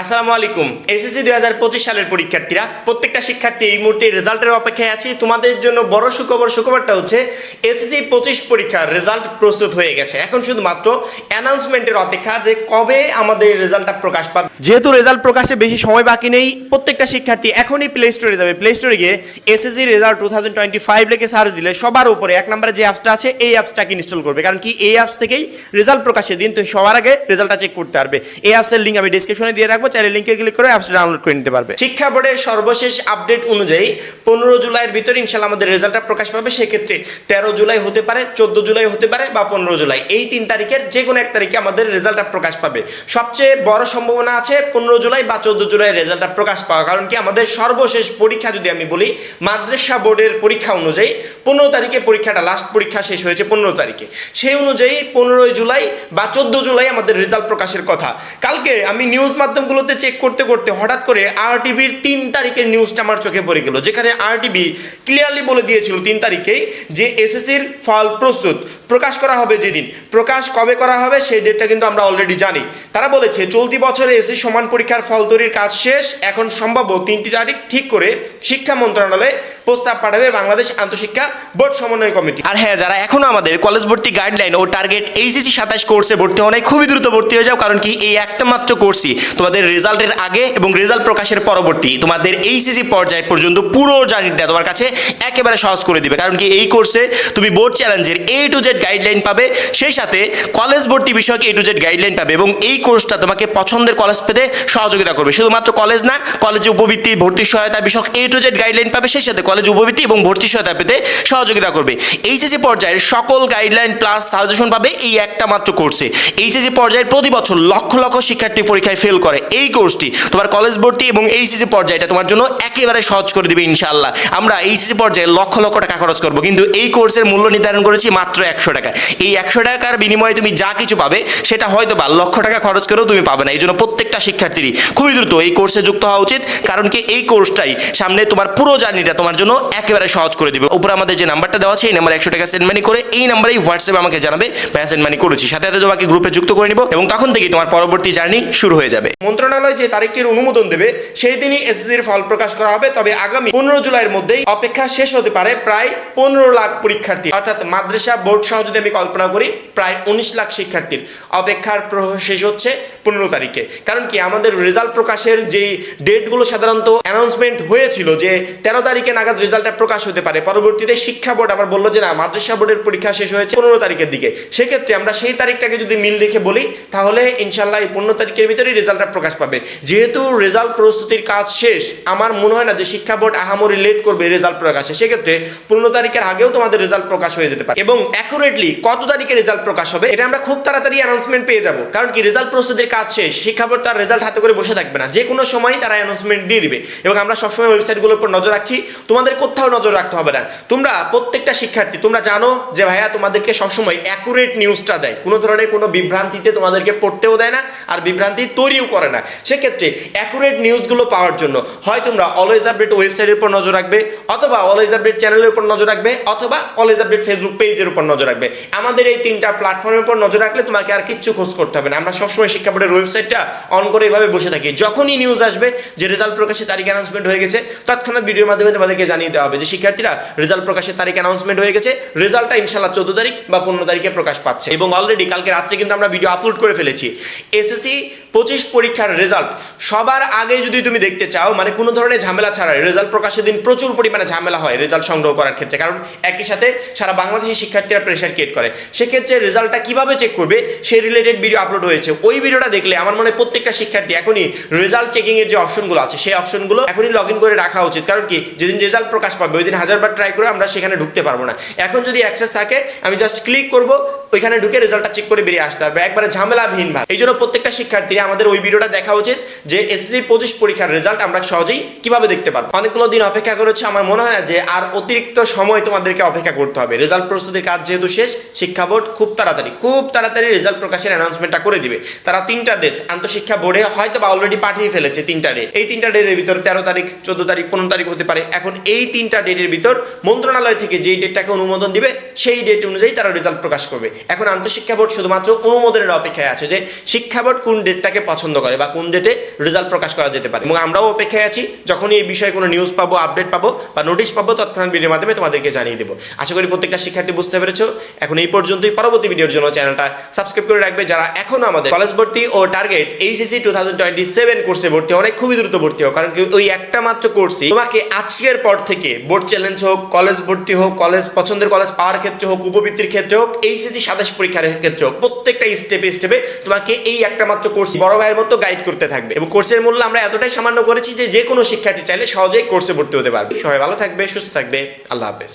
আসসালামু আলাইকুম। এসএসসি দুই হাজার পঁচিশ সালের পরীক্ষার্থীরা, প্রত্যেকটা শিক্ষার্থী এই মুহূর্তে রেজাল্টের অপেক্ষায় আছি। তোমাদের জন্য বড় সুখবর, সুখবরটা হচ্ছে এসএসসি পঁচিশ পরীক্ষার রেজাল্ট প্রস্তুত হয়ে গেছে। এখন শুধুমাত্র অ্যানাউন্সমেন্টের অপেক্ষা যে কবে আমাদের রেজাল্টটা প্রকাশ পাবে। যেহেতু রেজাল্ট প্রকাশে বেশি সময় বাকি নেই, প্রত্যেকটা শিক্ষার্থী এখনই প্লে স্টোরে যাবে। প্লে স্টোরে গিয়ে SSC result two thousand twenty five লিখে সার্চ দিলে সবার উপরে এক নম্বরে যে অ্যাপসটা আছে, এই অ্যাপসটাকে ইনস্টল করবে। কারণ কি, এই অ্যাপস থেকেই রেজাল্ট প্রকাশের দিন তুমি সবার আগে রেজাল্টটা চেক করতে পারবে। এই অ্যাপসের লিঙ্ক আমি ডিসক্রিপশনে দিয়ে রাখব। চাইলে লিঙ্কে ক্লিক করে অ্যাপসটা ডাউনলোড করে নিতে পারবে। শিক্ষা বোর্ডের সর্বশেষ আপডেট অনুযায়ী পনেরো জুলাইয়ের ভিতরে ইনশাল্লাহ আমাদের রেজাল্টটা প্রকাশ পাবে। সেক্ষেত্রে তেরো জুলাই হতে পারে, চোদ্দ জুলাই হতে পারে বা পনেরো জুলাই। এই তিন তারিখের যে কোনো এক তারিখে আমাদের রেজাল্টটা প্রকাশ পাবে। সবচেয়ে বড় সম্ভাবনা আছে পনেরো জুলাই বা চোদ্দ জুলাই রেজাল্টটা প্রকাশ পাওয়া। কারণ কি আমাদের সর্বশেষ পরীক্ষা যদি আমি বলি, মাদ্রাসা বোর্ডের পরীক্ষা অনুযায়ী পনেরো তারিখে পরীক্ষাটা লাস্ট পরীক্ষা শেষ হয়েছে পনেরো তারিখে। সেই অনুযায়ী পনেরোই জুলাই বা চোদ্দ জুলাই আমাদের রেজাল্ট প্রকাশের কথা। কালকে আমি নিউজ মাধ্যমগুলোতে চেক করতে করতে হঠাৎ করে আর টিভির তিন তারিখের নিউজটা আমার চোখে পড়ে গেল, যেখানে আর টিভি ক্লিয়ারলি বলে দিয়েছিল তিন তারিখেই যে এসএসসির ফল প্রস্তুত। প্রকাশ করা হবে যেদিন। প্রকাশ কবে করা হবে সেই ডেটটা কিন্তু আমরা অলরেডি জানি। তারা বলেছে, চলতি বছরে এসএসসি সমান পরীক্ষার ফল তৈরির কাজ শেষ। এখন সম্ভাব্য তিনটি তারিখ ঠিক করে শিক্ষা মন্ত্রণালয়ে প্রস্তাব পাঠাবে বাংলাদেশ আন্তঃশিক্ষা বোর্ড সমন্বয় কমিটি। আর হ্যাঁ যারা এখনও আমাদের কলেজ ভর্তি গাইডলাইন ও টার্গেট এইচএসসি সাতাশ কোর্সে ভর্তি হওয়া নাই খুবই দ্রুত ভর্তি হয়ে যাও, কারণ কি এই একটা মাত্র কোর্সই তোমাদের রেজাল্টের আগে এবং রেজাল্ট প্রকাশের পরবর্তী তোমাদের এইচএসসি পর্যায় পর্যন্ত পুরো জার্নিটা তোমার কাছে একেবারে সহজ করে দিবে। কারণ কি এই কোর্সে তুমি বোর্ড চ্যালেঞ্জের এ টু জেড গাইডলাইন পাবে, সেই সাথে কলেজ ভর্তি বিষয়ক এ টু জেড গাইডলাইন পাবে এবং এই কোর্সটা তোমাকে পছন্দের কলেজ পেতে সহযোগিতা করবে। শুধুমাত্র কলেজ না কলেজে উপবৃত্তি ভর্তি সহায়তা বিষয়ক এ টু জেড গাইডলাইন পাবে, সেই সাথে কলেজ উপবৃত্তি এবং ভর্তি সহায়তা পেতে সহযোগিতা করবে। এইচএসসি পর্যায়ের সকল গাইডলাইন প্লাস সাজেশন পাবে এই একটা মাত্র কোর্সে এইচএসসি পর্যায়ের প্রতি বছর লক্ষ লক্ষ শিক্ষার্থী পরীক্ষায় ফেল করে এই কোর্সটি তোমার কলেজ ভর্তি এবং এইচএসসি পর্যায়টা তোমার জন্য একেবারে সহজ করে দিবে ইনশাআল্লাহ। আমরা এইচএসসি পর্যায়ে লক্ষ লক্ষ টাকা খরচ করব, কিন্তু এই কোর্সের মূল্য নির্ধারণ করেছি মাত্র একশো টাকা। এই একশো টাকার বিনিময়ে তুমি যা কিছু পাবে সেটা হয়তো বা লক্ষ টাকা খরচ করেও তুমি পাবে না। এই জন্য প্রত্যেকটা শিক্ষার্থীরই খুবই দ্রুত এই কোর্সে যুক্ত হওয়া উচিত, কারণ কি এই কোর্সটাই সামনে তোমার পুরো জার্নিটা তোমার জন্য একেবারে সহজ করে দিবে। উপরে আমাদের যে নাম্বারটা দেওয়া আছে, এই নাম্বার একশো টাকা সেন্ড মানি করে এই নাম্বারেই হোয়াটসঅ্যাপে আমাকে জানাবে ভাইয়া সেন্ড মানি করেছি। সাথে সাথে তোমাকে গ্রুপে যুক্ত করে নিব এবং তখন থেকেই তোমার পরবর্তী জার্নি শুরু হয়ে যাবে। মন্ত্রণালয় যে তারিখটির অনুমোদন দেবে, সেই দিনই এসএসসির ফল প্রকাশ করা হবে। তবে আগামী পনেরো জুলাইয়ের মধ্যেই অপেক্ষা শেষ হতে পারে প্রায় পনেরো লাখ পরীক্ষার্থী। অর্থাৎ মাদ্রাসা বোর্ড সহ যদি আমি কল্পনা করি, প্রায় উনিশ লাখ শিক্ষার্থীর। অপেক্ষার প্রহর শেষ হচ্ছে পনেরো তারিখে। কারণ কি? আমাদের রেজাল্ট প্রকাশের যেই ডেটগুলো সাধারণত অ্যানাউন্সমেন্ট হয়েছিল যে তেরো তারিখে নাগাদ রেজাল্টটা প্রকাশ হতে পারে। পরবর্তীতে শিক্ষা বোর্ড আবার বলল যে, না, মাদ্রাসা বোর্ডের পরীক্ষা শেষ হয়েছে পনেরো তারিখের দিকে। সেক্ষেত্রে আমরা সেই তারিখটাকে যদি মিল রেখে বলি, তাহলে ইনশাল্লাহ এই পনেরো তারিখের ভিতরেই রেজাল্টটা প্রকাশ পাবে। যেহেতু রেজাল্ট প্রস্তুতির কাজ শেষ, আমার মনে হয় না যে শিক্ষা বোর্ড আহামরি লেট করবে রেজাল্ট প্রকাশে। সেক্ষেত্রে পনেরো তারিখের আগেও তোমাদের রেজাল্ট প্রকাশ হয়ে যেতে পারে। এবং অ্যাকুরেটলি কত তারিখে রেজাল্ট প্রকাশ হবে, এটা আমরা খুব তাড়াতাড়ি অ্যানাউন্সমেন্ট পেয়ে যাব। কারণ কি, রেজাল্ট প্রস্তুতির কাজ শেষ, শিক্ষা বোর্ড তার রেজাল্ট হাতে করে বসে থাকবে না। যে কোনো সময় তারা অ্যানাউন্সমেন্ট দিয়ে দিবে। এবং আমরা সবসময় ওয়েবসাইটগুলোর উপর নজর রাখছি। তোমাদের কোথাও নজর রাখতে হবে না। তোমরা প্রত্যেকটা শিক্ষার্থী, তোমরা জানো যে ভাইয়া তোমাদেরকে সবসময় অ্যাকুরেট নিউজটা দেয়। কোনো ধরনের কোনো বিভ্রান্তিতে তোমাদেরকে পড়তেও দেয় না আর বিভ্রান্তি তৈরিও করে না। সেক্ষেত্রে অ্যাকুরেট নিউজগুলো পাওয়ার জন্য হয় তোমরা অলওয়েজ আপডেট ওয়েবসাইটের উপর নজর রাখবে, অথবা অলওয়েজ আপডেট চ্যানেলের উপর নজর রাখবে, অথবা অলওয়েজ আপডেট ফেসবুক পেজের উপর নজর রাখবে। আমাদের এই তিনটা প্ল্যাটফর্মের উপর নজর রাখলে তোমাকে আর কিচ্ছু খোঁজ করতে হবে না। আমরা সবসময় শিক্ষা বোর্ডের ওয়েবসাইটটা অন করে এভাবে বসে থাকি। যখনই নিউজ আসবে, যে রেজাল্ট প্রকাশের তারিখ অ্যানাউন্সমেন্ট হয়ে গেছে, তৎক্ষণাৎ ভিডিওর মাধ্যমে তোমাদেরকে জানিয়ে দেওয়া হবে যে শিক্ষার্থীরা রেজাল্ট প্রকাশের তারিখ অ্যানাউন্সমেন্ট হয়ে গেছে। রেজাল্টটা ইনশাল্লাহ চোদ্দ তারিখ বা পনেরো তারিখে প্রকাশ পাচ্ছে। এবং অলরেডি কালকে রাত্রে কিন্তু আমরা ভিডিও আপলোড করে ফেলেছি। এসএসসি পঁচিশ পরীক্ষার রেজাল্ট সবার আগে যদি তুমি দেখতে চাও মানে কোনো ধরনের ঝামেলা ছাড়া রেজাল্ট প্রকাশের দিন প্রচুর পরিমাণে ঝামেলা হয় রেজাল্ট সংগ্রহ করার ক্ষেত্রে, কারণ একই সাথে সারা বাংলাদেশি শিক্ষার্থীরা প্রেশার ক্রিয়েট করে। সেক্ষেত্রে রেজাল্টটা কীভাবে চেক করবে সেই রিলেটেড ভিডিও আপলোড হয়েছে। ওই ভিডিওটা দেখলে আমার মনে প্রত্যেকটা শিক্ষার্থী এখনই রেজাল্ট চেকিংয়ের যে অপশনগুলো আছে, সেই অপশনগুলো এখনই লগ ইন করে রাখা উচিত। কারণ কি, যেদিন রেজাল্ট প্রকাশ পাবে, ওই দিন হাজারবার ট্রাই করে আমরা সেখানে ঢুকতে পারব না। এখন যদি অ্যাক্সেস থাকে, আমি জাস্ট ক্লিক করব ওইখানে ঢুকে রেজাল্টটা চেক করে বেরিয়ে আসতে পারবে। একবারে ঝামেলাবিহীন ভাবে। এই জন্য প্রত্যেকটা শিক্ষার্থীরা আমাদের ওই ভিডিওটা দেখা উচিত যে এসএসসি পঁচিশ পরীক্ষার রেজাল্ট আমরা সহজেই কীভাবে দেখতে পারব। অনেকগুলো দিন অপেক্ষা করেছে, আমার মনে হয় না যে আর অতিরিক্ত সময় তোমাদেরকে অপেক্ষা করতে হবে। রেজাল্ট প্রস্তুতির কাজ যেহেতু শেষ, শিক্ষা বোর্ড খুব তাড়াতাড়ি খুব তাড়াতাড়ি রেজাল্ট প্রকাশের অ্যানাউন্সমেন্টটা করে দিবে। তারা তিনটা ডেট আন্তঃশিক্ষা বোর্ডে হয়তো বা অলরেডি পাঠিয়ে ফেলেছে তিনটা ডেট এই তিনটা ডেটের ভিতর তেরো তারিখ, চোদ্দ তারিখ, পনেরো তারিখ হতে পারে। এখন এই তিনটা ডেটের ভিতর মন্ত্রণালয় থেকে যেই ডেটটাকে অনুমোদন দিবে, সেই ডেট অনুযায়ী তারা রেজাল্ট প্রকাশ করবে। এখন আন্তঃশিক্ষা বোর্ড শুধুমাত্র অনুমোদনের অপেক্ষায় আছে যে শিক্ষা বোর্ড কোন ডেটটাকে পছন্দ করে বা কোন ডেটে রেজাল্ট প্রকাশ করা যেতে পারে। এবং আমরাও অপেক্ষায় আছি, যখনই এই বিষয়ে কোনো নিউজ পাবো, আপডেট পাবো বা নোটিশ পাবো, তৎক্ষণাৎ ভিডিওর মাধ্যমে তোমাদেরকে জানিয়ে দেবো। আশা করি প্রত্যেকটা শিক্ষার্থী বুঝতে পেরেছ। এখন এই পর্যন্তই। পরবর্তী ভিডিওর জন্য চ্যানেলটা সাবস্ক্রাইব করে রাখবে যারা এখনও আমাদের কলেজ ভর্তি ও target HSC two thousand twenty seven কোর্সে ভর্তি অনেক খুবই দ্রুত ভর্তি হোক। কারণ কি ওই একটা মাত্র কোর্সই তোমাকে আজকের পর থেকে বোর্ড চ্যালেঞ্জ হোক, কলেজ ভর্তি হোক, কলেজ পছন্দের কলেজ পাওয়ার ক্ষেত্রে হোক, উপবৃত্তির ক্ষেত্রে হোক, এইচএসসি সাতাশ পরীক্ষার ক্ষেত্রে হোক প্রত্যেকটা স্টেপে স্টেপে তোমাকে এই একটা মাত্র কোর্স বড় ভাইয়ের মতো গাইড করতে থাকবে। এবং কোর্সের মূল্য আমরা এতটাই সামান্য করেছি যে যে কোনো শিক্ষার্থী চাইলে সহজেই কোর্সে ভর্তি হতে পারবে। সবাই ভালো থাকবে, সুস্থ থাকবে। আল্লাহ হাফেজ।